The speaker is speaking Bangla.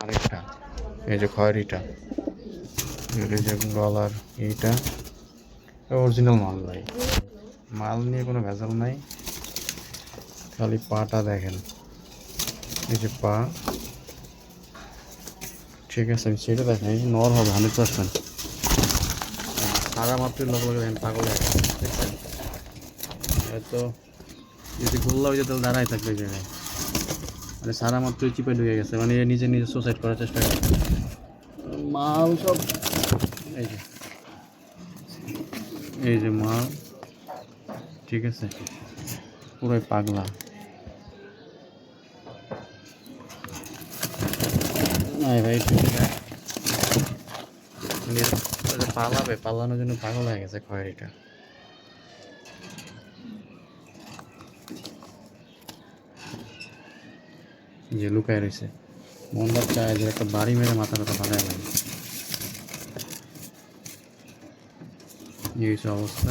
আরেকটা, এই যে খয়েরিটা এই যে গলার এইটা অরিজিনাল মাল ভাই। মাল নিয়ে কোনো ভেজাল নাই। খালি পাটা দেখেন। এই যে পা। ঠিক আছে, আমি সেটা দেখেন। এই নর হবে, হান্ড্রেড পার্সেন্ট। সারা মাত্র লোক লোক দেখেন। হয়ে হয়তো যদি গোল্লা হয়ে তাহলে দাঁড়াই থাকবে জায়গায়। মানে সারা মাত্র চিপে ঢুকে গেছে। মানে নিজে নিজে সুসাইড করার চেষ্টা করছে মাল সব এই যে। এই যে মাল। ঠিক আছে? পুরোই পাগলা। নাই ভাই ঠিক আছে এটা যে পালাবে পালানোর জন্য পাগল হয়ে গেছে খয়েরিটা। যে লুকায় রয়েছে মন্দার চায় যে একটা বাড়ি মেরে মাথা ব্যথা ফাঁকায় লাগে এই অবস্থা।